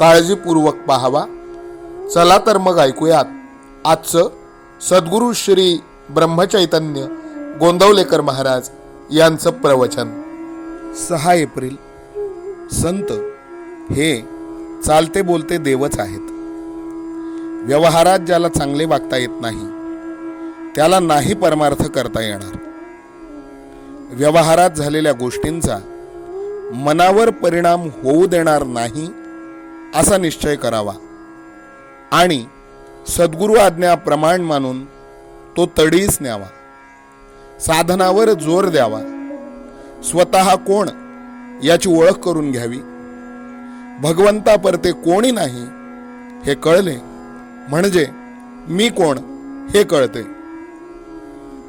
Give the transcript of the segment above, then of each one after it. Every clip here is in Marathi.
काळजीपूर्वक पाहावा. चला तर मग ऐकूयात. आजचं सद्गुरू श्री ब्रह्मचैतन्य गोंदवलेकर महाराज यांचं प्रवचन. सहा एप्रिल संत हे चालते बोलते देवच आहेत. व्यवहारात ज्याला चांगले वागता येत नाही त्याला नाही परमार्थ करता येणार. व्यवहारात झालेल्या गोष्टींचा मनावर परिणाम होऊ देणार नाही असा निश्चय करावा. आणि सद्गुरु आज्ञा प्रमाण मानून तो तडीस न्यावा. साधनावर जोर द्यावा. स्वतः कोण याची ओळख करून घ्यावी. भगवंता परते कोणी नाही हे कळले म्हणजे मी कोण हे कळते.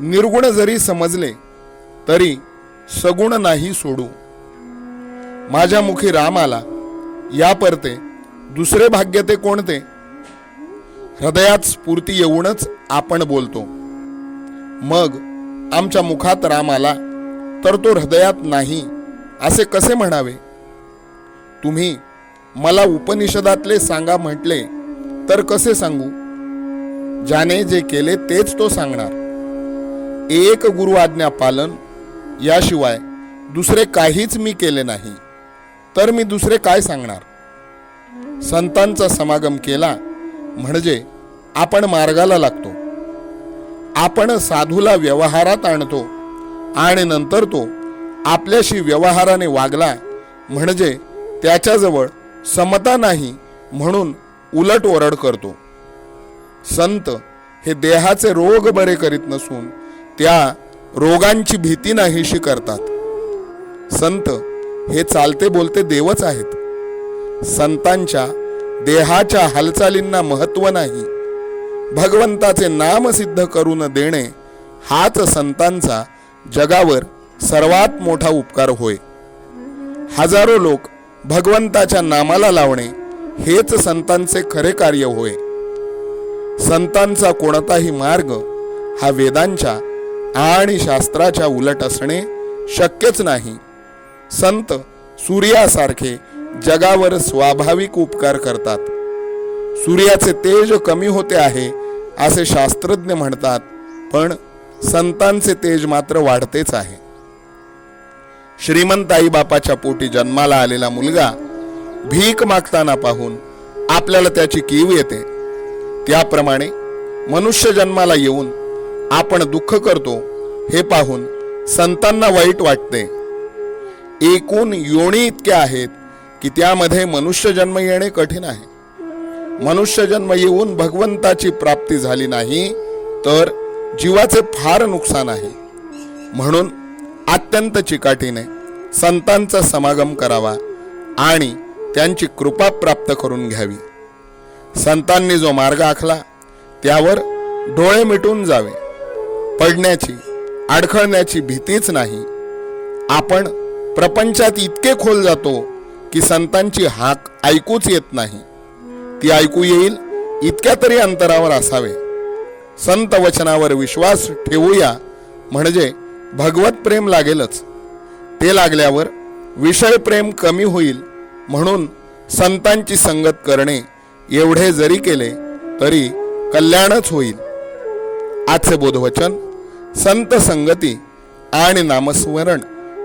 निर्गुण जरी समजले तरी सगुण नाही सोडू. माझ्या मुखी राम आला या परते दुसरे भाग्य ते कोणते? हृदयात स्फूर्ती येऊनच आपण बोलतो. मग आमच्या मुखात राम आला तर तो हृदयात नाही असे कसे म्हणावे? तुम्ही मला उपनिषदातले सांगा म्हटले तर कसे सांगू? ज्याने जे केले तेच तो सांगणार. एक गुरु आज्ञा पालन याशिवाय दुसरे काहीच मी केले नाही. तर मी दुसरे काय सांगणार? संतांचा समागम केला म्हणजे आपण मार्गाला लागतो. आपण साधूला व्यवहारात आणतो आणि नंतर तो आपल्याशी व्यवहाराने वागला म्हणजे त्याच्याजवळ समता नाही म्हणून उलट ओरड करतो. संत हे देहाचे रोग बरे करीत नसून त्या रोगांची भीती नाहीशी करतात. संत हे चालते बोलते देवच आहेत. संतांच्या देहाच्या हालचालींना महत्त्व नाही. भगवंताचे नाम सिद्ध करून देणे हाच संतांचा जगावर सर्वात मोठा उपकार होय. हजारो लोक भगवंताच्या नामाला लावणे हेच संतांचे खरे कार्य होय. संतांचा कोणताही मार्ग हा वेदांच्या आणि शास्त्राच्या उलट असणे शक्यच नाही. संत सूर्यासारखे जगावर स्वाभाविक उपकार करतात. सूर्याचे तेज कमी होते आहे असे शास्त्रज्ञ म्हणतात पण संतांचे तेज मात्र वाढतेच आहे. श्रीमंत आई बापाच्या पोटी जन्माला आलेला मुलगा भीक मागताना पाहून आपल्याला त्याची कीव येते. त्याप्रमाणे मनुष्य जन्माला येऊन आपण दुःख करतो हे पाहून संतांना वाईट वाटते. एकूण योनी इतक्या आहेत की त्यामध्ये मनुष्य जन्म येणे कठीण आहे. मनुष्य जन्म येऊन भगवंताची प्राप्ती झाली नाही तर जीवाचे फार नुकसान आहे. म्हणून अत्यंत चिकाटीने संतांचा समागम करावा आणि त्यांची कृपा प्राप्त करून घ्यावी. संतांनी जो मार्ग आखला त्यावर डोळे मिटून जावे. पडण्याची अडखळण्याची भीतीच नाही. आपण प्रपंचात इतके खोल जातो की संतांची हाक ऐकूच येत नाही. ती ऐकू येईल इतक्या तरी अंतरावर असावे. संत वचनावर विश्वास ठेवूया म्हणजे भगवत प्रेम लागेलच. ते लागल्यावर विषय प्रेम कमी होईल म्हणून संतांची संगत करणे एवढे जरी केले तरी कल्याणच होईल. आजचे बोधवचन संत संगती आणि नामस्मरण